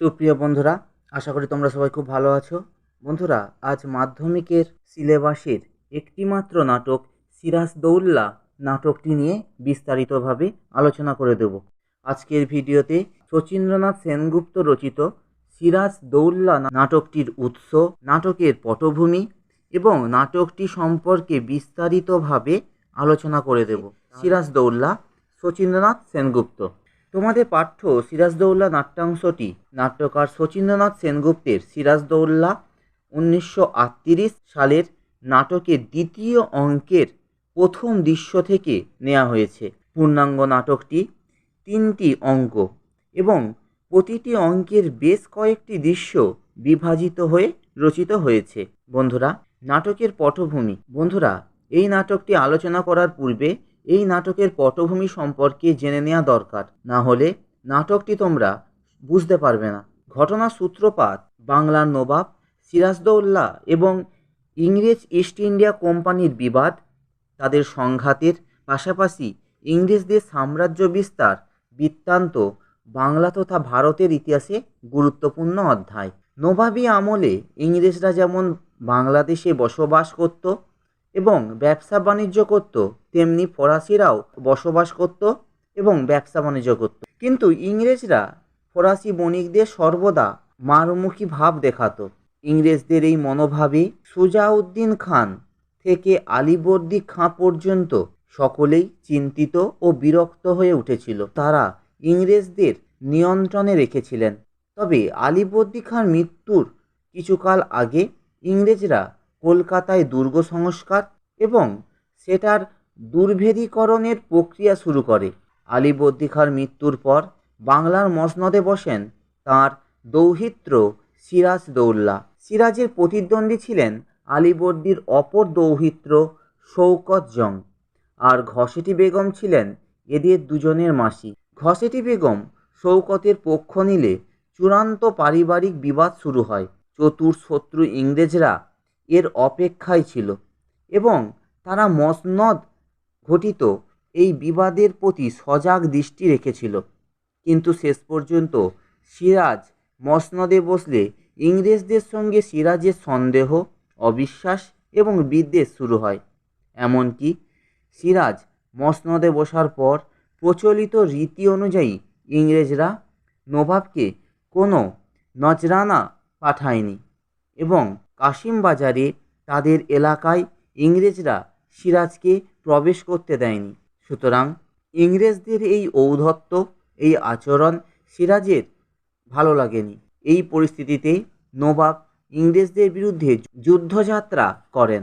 সুপ্রিয় বন্ধুরা, আশা করি তোমরা সবাই খুব ভালো আছো। বন্ধুরা, আজ মাধ্যমিকের সিলেবাসের একটিমাত্র নাটক, সিরাজদৌল্লা নাটকটি নিয়ে বিস্তারিতভাবে আলোচনা করে দেব। আজকের ভিডিওতে শচীন্দ্রনাথ সেনগুপ্ত রচিত সিরাজ দৌল্লা নাটকটির উৎস, নাটকের পটভূমি এবং নাটকটি সম্পর্কে বিস্তারিতভাবে আলোচনা করে দেব। সিরাজ দৌল্লা শচীন্দ্রনাথ সেনগুপ্ত। তোমাদের পাঠ্য সিরাজদৌল্লা নাট্যাংশটি নাট্যকার শচীন্দ্রনাথ সেনগুপ্তের সিরাজদৌল্লা উনিশশো আটত্রিশ সালের নাটকের দ্বিতীয় অঙ্কের প্রথম দৃশ্য থেকে নেওয়া হয়েছে। পূর্ণাঙ্গ নাটকটি তিনটি অঙ্ক এবং প্রতিটি অঙ্কের বেশ কয়েকটি দৃশ্য বিভাজিত হয়ে রচিত হয়েছে। বন্ধুরা, নাটকের পটভূমি। বন্ধুরা, এই নাটকটি আলোচনা করার পূর্বে এই নাটকের পটভূমি সম্পর্কে জেনে নেওয়া দরকার। না হলে নাটকটি তোমরা বুঝতে পারবে না। ঘটনার সূত্রপাত বাংলার নবাব সিরাজদৌল্লা এবং ইংরেজ ইস্ট ইন্ডিয়া কোম্পানির বিবাদ, তাদের সংঘাতের পাশাপাশি ইংরেজদের সাম্রাজ্য বিস্তার বৃত্তান্ত বাংলা তথা ভারতের ইতিহাসে গুরুত্বপূর্ণ অধ্যায়। নবাবী আমলে ইংরেজরা যেমন বাংলাদেশে বসবাস করত এবং ব্যবসা বাণিজ্য করত, তেমনি ফরাসিরাও বসবাস করত এবং ব্যবসা বাণিজ্য করত। কিন্তু ইংরেজরা ফরাসি বণিকদের সর্বদা মারমুখী ভাব দেখাতো। ইংরেজদের এই মনোভাবে সুজাউদ্দিন খান থেকে আলিবর্দী খাঁ পর্যন্ত সকলেই চিন্তিত ও বিরক্ত হয়ে উঠেছিল। তারা ইংরেজদের নিয়ন্ত্রণে রেখেছিলেন। তবে আলিবর্দী খাঁর মৃত্যুর কিছুকাল আগে ইংরেজরা কলকাতায় দুর্গ সংস্কার এবং সেটার দুর্ভেদীকরণের প্রক্রিয়া শুরু করে। আলিবর্দী খাঁর মৃত্যুর পর বাংলার মসনদে বসেন তাঁর দৌহিত্র সিরাজ দৌল্লা। সিরাজের প্রতিদ্বন্দ্বী ছিলেন আলিবর্দীর অপর দৌহিত্র শৌকত জং। আর ঘসেটি বেগম ছিলেন এদের দুজনের মাসি। ঘসেটি বেগম শৌকতের পক্ষ নিলে চূড়ান্ত পারিবারিক বিবাদ শুরু হয়। চতুর শত্রু ইংরেজরা এর অপেক্ষায় ছিল এবং তারা মসনদ ঘটিত এই বিবাদের প্রতি সজাগ দৃষ্টি রেখেছিল। কিন্তু শেষ পর্যন্ত সিরাজ মসনদে বসলে ইংরেজদের সঙ্গে সিরাজের সন্দেহ, অবিশ্বাস এবং বিদ্বেষ শুরু হয়। এমনকি সিরাজ মসনদে বসার পর প্রচলিত রীতি অনুযায়ী ইংরেজরা নবাবকে কোনো নজরানা পাঠায়নি এবং কাশিম বাজারে তাদের এলাকায় ইংরেজরা সিরাজকে প্রবেশ করতে দেয়নি। সুতরাং ইংরেজদের এই ঔদ্ধত্য, এই আচরণ সিরাজের ভালো লাগেনি। এই পরিস্থিতিতে নবাব ইংরেজদের বিরুদ্ধে যুদ্ধযাত্রা করেন।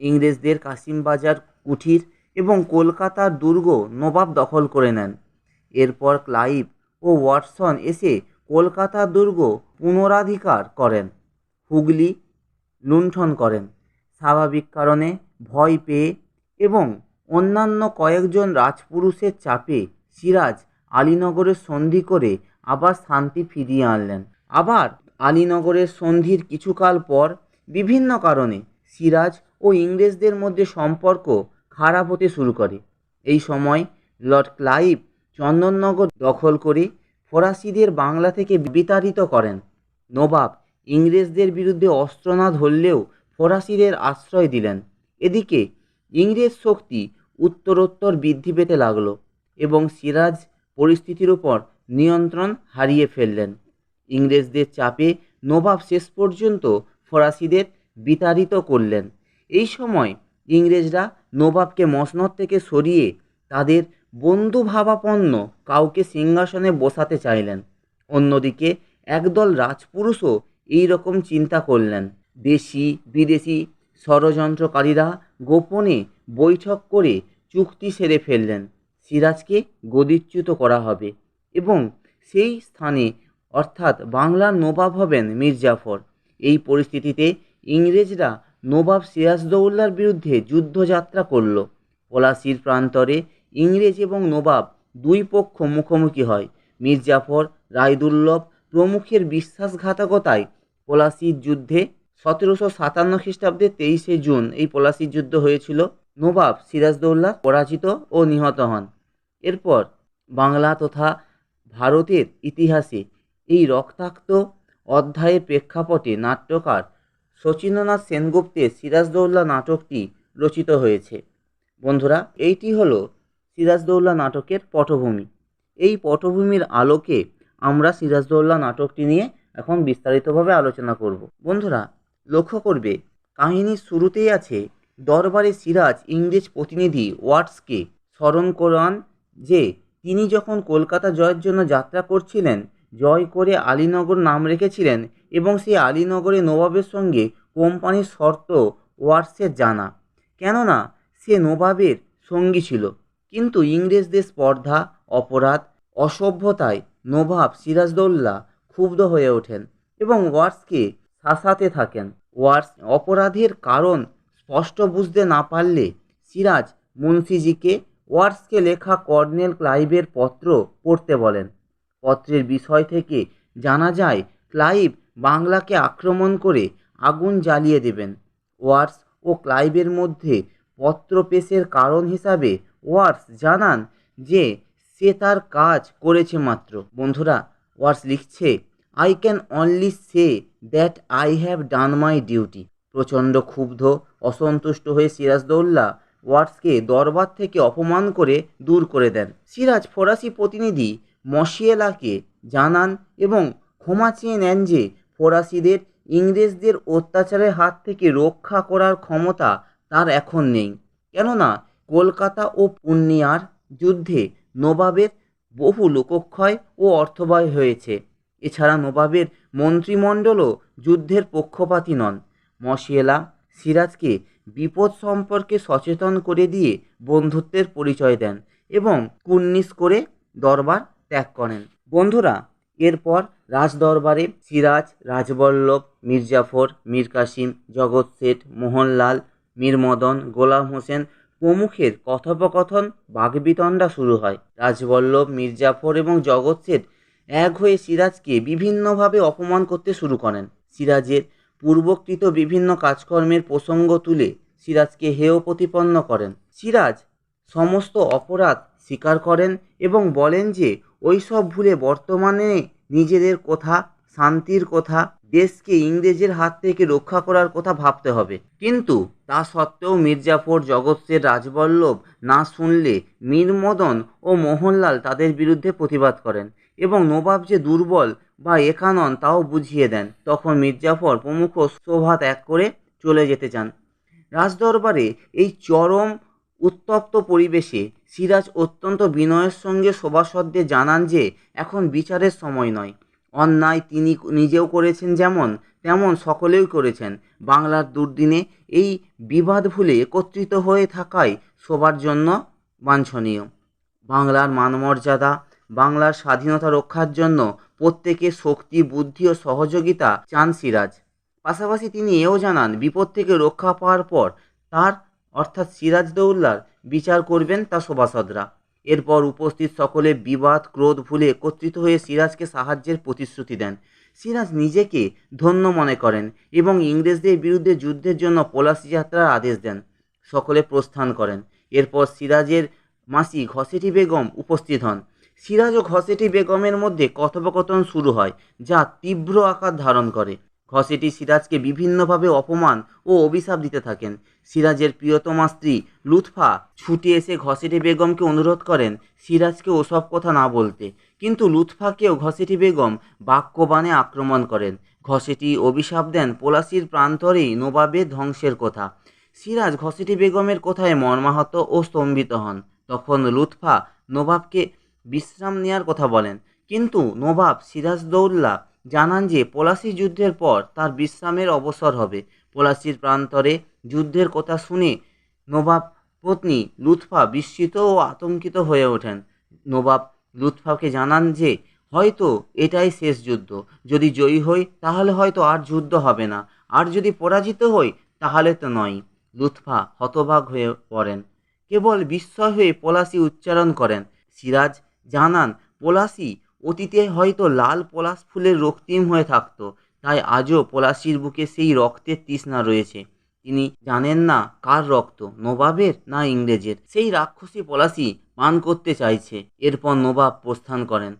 ইংরেজদের কাশিমবাজার, কুঠির এবং কলকাতার দুর্গ নবাব দখল করে নেন। এরপর ক্লাইভ ও ওয়াটসন এসে কলকাতার দুর্গ পুনরাধিকার করেন। হুগলি লুণ্ঠন করেন। স্বাভাবিক কারণে ভয় পেয়ে এবং অন্যান্য কয়েকজন রাজপুরুষের চাপে সিরাজ আলীনগরের সন্ধি করে আবার শান্তি ফিরিয়ে আনলেন। আবার আলীনগরের সন্ধির কিছুকাল পর বিভিন্ন কারণে সিরাজ ও ইংরেজদের মধ্যে সম্পর্ক খারাপ হতে শুরু করে। এই সময় লর্ড ক্লাইভ চন্দননগর দখল করে ফরাসিদের বাংলা থেকে বিতাড়িত করেন। নবাব ইংরেজদের বিরুদ্ধে অস্ত্র না ধরলেও ফরাসিদের আশ্রয় দিলেন। এদিকে ইংরেজ শক্তি উত্তরোত্তর বৃদ্ধি পেতে লাগল এবং সিরাজ পরিস্থিতির উপর নিয়ন্ত্রণ হারিয়ে ফেললেন। ইংরেজদের চাপে নবাব শেষ পর্যন্ত ফরাসিদের বিতাড়িত করলেন। এই সময় ইংরেজরা নবাবকে মসনদ থেকে সরিয়ে তাদের বন্ধুভাবাপন্ন কাউকে সিংহাসনে বসাতে চাইলেন। অন্যদিকে একদল রাজপুরুষও এই রকম চিন্তা করলেন। দেশি, বিদেশি ষড়যন্ত্রকারীরা গোপনে বৈঠক করে চুক্তি সেরে ফেললেন। সিরাজকে গদিচ্যুত করা হবে এবং সেই স্থানে, অর্থাৎ বাংলার নবাব হবেন মীরজাফর। এই পরিস্থিতিতে ইংরেজরা নবাব সিরাজদৌল্লার বিরুদ্ধে যুদ্ধযাত্রা করল। পলাশির প্রান্তরে ইংরেজ এবং নবাব দুই পক্ষ মুখোমুখি হয়। মীরজাফর রায়দুল্লভ প্রমুখের বিশ্বাসঘাতকতায় পলাশির যুদ্ধে সতেরোশো সাতান্ন খ্রিস্টাব্দে তেইশে জুন এই পলাশির যুদ্ধ হয়েছিল। নবাব সিরাজদৌল্লা পরাজিত ও নিহত হন। এরপর বাংলা তথা ভারতের ইতিহাসে এই রক্তাক্ত অধ্যায়ের প্রেক্ষাপটে নাট্যকার শচীন্দ্রনাথ সেনগুপ্তের সিরাজদৌল্লা নাটকটি রচিত হয়েছে। বন্ধুরা, এইটি হলো সিরাজদৌল্লা নাটকের পটভূমি। এই পটভূমির আলোকে আমরা সিরাজদৌল্লা নাটকটি নিয়ে এখন বিস্তারিতভাবে আলোচনা করব। বন্ধুরা, লক্ষ্য করবে কাহিনীর শুরুতেই আছে দরবারে সিরাজ ইংরেজ প্রতিনিধি ওয়াটসকে স্মরণ করান যে, তিনি যখন কলকাতা জয়ের জন্য যাত্রা করছিলেন, জয় করে আলীনগর নাম রেখেছিলেন এবং সেই আলীনগরে নবাবের সঙ্গে কোম্পানির শর্ত ওয়াটসের জানা। কেননা, সে নবাবের সঙ্গী ছিল। কিন্তু ইংরেজদের স্পর্ধা, অপরাধ, অসভ্যতায় নবাব সিরাজদৌল্লা ক্ষুব্ধ হয়ে ওঠেন এবং ওয়ার্সকে শাসাতে থাকেন। ওয়ার্স অপরাধের কারণ স্পষ্ট বুঝতে না পারলে সিরাজ মুন্সিজিকে ওয়াটসকে লেখা কর্নেল ক্লাইভের পত্র পড়তে বলেন। পত্রের বিষয় থেকে জানা যায়, ক্লাইভ বাংলাকে আক্রমণ করে আগুন জ্বালিয়ে দেবেন। ওয়ার্স ও ক্লাইভের মধ্যে পত্র পেশের কারণ হিসাবে ওয়াটস জানান যে সে তার কাজ করেছে মাত্র। বন্ধুরা ওয়াটস লিখছে I can only say that I have done my duty প্রচণ্ড ক্ষুব্ধ, অসন্তুষ্ট হয়ে সিরাজদৌল্লা ওয়াটসকে দরবার থেকে অপমান করে দূর করে দেন। সিরাজ ফরাসি প্রতিনিধি মশিয়েলাকে জানান এবং ক্ষমা চেয়ে নেন যে ফরাসিদের, ইংরেজদের অত্যাচারের হাত থেকে রক্ষা করার ক্ষমতা তার এখন নেই। কেননা, কলকাতা ও পূর্ণিয়ার যুদ্ধে নবাবের বহু লোকক্ষয় ও অর্থব্যয় হয়েছে। এছাড়া নবাবের মন্ত্রিমণ্ডলও যুদ্ধের পক্ষপাতী নন। মশিয়েলা সিরাজকে বিপদ সম্পর্কে সচেতন করে দিয়ে বন্ধুত্বের পরিচয় দেন এবং কুর্নিশ করে দরবার ত্যাগ করেন। বন্ধুরা, এরপর রাজদরবারে সিরাজ, রাজবল্লভ, মির্জাফর, মীর কাসিম, জগৎ শেঠ, মোহনলাল মীর মদন গোলাম হোসেন প্রমুখের কথোপকথন বাগবিতণ্ডা শুরু হয়। রাজবল্লভ, মির্জাফর এবং জগৎ শেঠ এক হয়ে সিরাজকে বিভিন্নভাবে অপমান করতে শুরু করেন। সিরাজের পূর্বকৃত বিভিন্ন কাজকর্মের প্রসঙ্গ তুলে সিরাজকে হেয় প্রতিপন্ন করেন। সিরাজ সমস্ত অপরাধ স্বীকার করেন এবং বলেন যে, ওইসব ভুলে বর্তমানে নিজেদের কথা শান্তির কথা, দেশকে ইংরেজের হাত থেকে রক্ষা করার কথা ভাবতে হবে। কিন্তু তা সত্ত্বেও মির্জাফর জগৎসের রাজবল্লভ না শুনলে মীর মদন ও মোহনলাল তাদের বিরুদ্ধে প্রতিবাদ করেন এবং নবাব যে দুর্বল বা একানন তাও বুঝিয়ে দেন। তখন মির্জাফর প্রমুখ শোভা ত্যাগ করে চলে যেতে চান। রাজদরবারে এই চরম উত্তপ্ত পরিবেশে সিরাজ অত্যন্ত বিনয়ের সঙ্গে সভাসদদের জানান যে, এখন বিচারের সময় নয়। অন্যায় তিনি নিজেও করেছেন যেমন, তেমন সকলেই করেছেন। বাংলার দুর্দিনে এই বিবাদ ভুলে একত্রিত হয়ে থাকাই সবার জন্য বাঞ্ছনীয়। বাংলার মানমর্যাদা, বাংলার স্বাধীনতা রক্ষার জন্য প্রত্যেকে শক্তি, বুদ্ধি ও সহযোগিতা চান সিরাজ। পাশাপাশি তিনি এও জানান, বিপদ থেকে রক্ষা পাওয়ার পর তার, অর্থাৎ সিরাজ দৌল্লার বিচার করবেন তা সভাসদরা এরপর উপস্থিত সকলে বিবাদ, ক্রোধ, ভুলে একত্রিত হয়ে সিরাজকে সাহায্যের প্রতিশ্রুতি দেন। সিরাজ নিজেকে ধন্য মনে করেন এবং ইংরেজদের বিরুদ্ধে যুদ্ধের জন্য পলাশি যাত্রার আদেশ দেন। সকলে প্রস্থান করেন। এরপর সিরাজের মাসি ঘসেটি বেগম উপস্থিত হন। সিরাজ ও ঘসেটি বেগমের মধ্যে কথোপকথন শুরু হয়, যা তীব্র আকার ধারণ করে। ঘসেটি সিরাজকে বিভিন্নভাবে অপমান ও অভিশাপ দিতে থাকেন। সিরাজের প্রিয়তমা স্ত্রী লুৎফা ছুটে এসে ঘসেটি বেগমকে অনুরোধ করেন সিরাজকে ওসব কথা না বলতে। কিন্তু লুৎফাকেও ঘসেটি বেগম বাক্যবাণে আক্রমণ করেন। ঘসেটি অভিশাপ দেন পলাশির প্রান্তরেই নবাবের ধ্বংসের কথা। সিরাজ ঘসেটি বেগমের কথায় মর্মাহত ও স্তম্ভিত হন। তখন লুৎফা নবাবকে বিশ্রাম নেওয়ার কথা বলেন। কিন্তু নবাব সিরাজদৌল্লা জানান যে পলাশি যুদ্ধের পর তার বিশ্রামের অবসর হবে। পলাশির প্রান্তরে যুদ্ধের কথা শুনে নবাব পত্নী লুৎফা বিস্মিত ও আতঙ্কিত হয়ে ওঠেন। নবাব লুৎফাকে জানান যে, হয়তো এটাই শেষ যুদ্ধ। যদি জয়ী হই, তাহলে হয়তো আর যুদ্ধ হবে না। আর যদি পরাজিত হই, তাহলে তো নয়। লুৎফা হতবাক হয়ে পড়েন। কেবল বিস্ময় হয়ে পলাশি উচ্চারণ করেন। সিরাজ জানান, পলাশি অতীতে হয়তো লাল পলাশ ফুলের রক্তিম হয়ে থাকতো, তাই আজও পলাশির বুকে সেই রক্তের তৃষ্ণা রয়েছে। তিনি জানেন না কার রক্ত, নবাবের না ইংরেজের? সেই রাক্ষসী পলাশি পান করতে চাইছে, এরপর নবাব প্রস্থান করেন।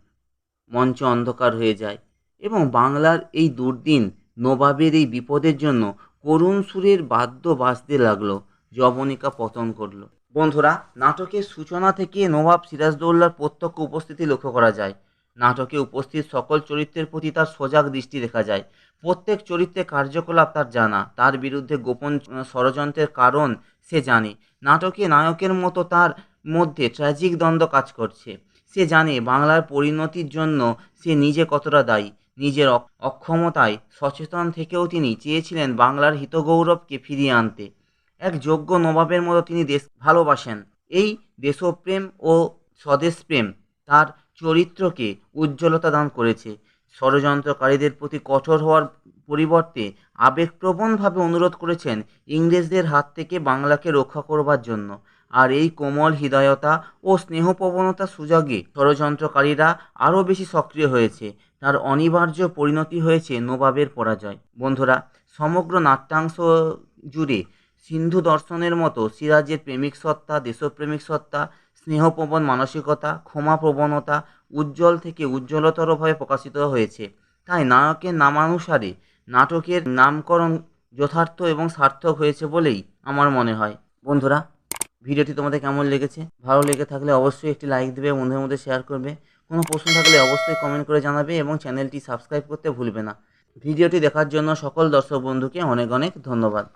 মঞ্চ অন্ধকার হয়ে যায় এবং বাংলার এই দুর্দিন নবাবের এই বিপদের জন্য করুণ সুরের বাদ্য বাজতে লাগল, যবনিকা পতন করল বন্ধুরা, নাটকের সূচনা থেকে নবাব সিরাজদৌল্লার প্রত্যক্ষ উপস্থিতি লক্ষ্য করা যায়। নাটকে উপস্থিত সকল চরিত্রের প্রতি তার সজাগ দৃষ্টি দেখা যায়। প্রত্যেক চরিত্রের কার্যকলাপ তার জানা। তার বিরুদ্ধে গোপন ষড়যন্ত্রের কারণ সে জানে। নাটকে নায়কের মতো তার মধ্যে ট্র্যাজিক দ্বন্দ্ব কাজ করছে। সে জানে বাংলার পরিণতির জন্য সে নিজে কতটা দায়ী। নিজের অক্ষমতায় সচেতন থেকেও তিনি চেয়েছিলেন বাংলার হিতগৌরবকে ফিরিয়ে আনতে। এক যোগ্য নবাবের মতো তিনি দেশ ভালোবাসেন। এই দেশপ্রেম ও স্বদেশপ্রেম তার চরিত্রকে উজ্জ্বলতা দান করেছে। ষড়যন্ত্রকারীদের প্রতি কঠোর হওয়ার পরিবর্তে আবেগপ্রবণভাবে অনুরোধ করেছেন ইংরেজদের হাত থেকে বাংলাকে রক্ষা করবার জন্য। আর এই কোমল হৃদয়তা ও স্নেহপ্রবণতার সুযোগে ষড়যন্ত্রকারীরা আরও বেশি সক্রিয় হয়েছে। তার অনিবার্য পরিণতি হয়েছে নবাবের পরাজয়। বন্ধুরা, সমগ্র নাট্যাংশ জুড়ে সিন্ধু দর্শনের মতো সিরাজের প্রেমিক সত্তা, দেশপ্রেমিক সত্তা স্নেহপ্রবণ মানসিকতা ক্ষমা প্রবণতা উজ্জ্বল থেকে উজ্জ্বলতরভাবে প্রকাশিত হয়েছে। তাই নায়কের নামানুসারে নাটকের নামকরণ যথার্থ এবং সার্থক হয়েছে বলেই আমার মনে হয়। বন্ধুরা, ভিডিওটি তোমাদের কেমন লেগেছে? ভালো লেগে থাকলে অবশ্যই একটি লাইক দেবে, বন্ধুদের মধ্যে শেয়ার করবে। কোনো প্রশ্ন থাকলে অবশ্যই কমেন্ট করে জানাবে এবং চ্যানেলটি সাবস্ক্রাইব করতে ভুলবে না। ভিডিওটি দেখার জন্য সকল দর্শক বন্ধুকে অনেক অনেক ধন্যবাদ।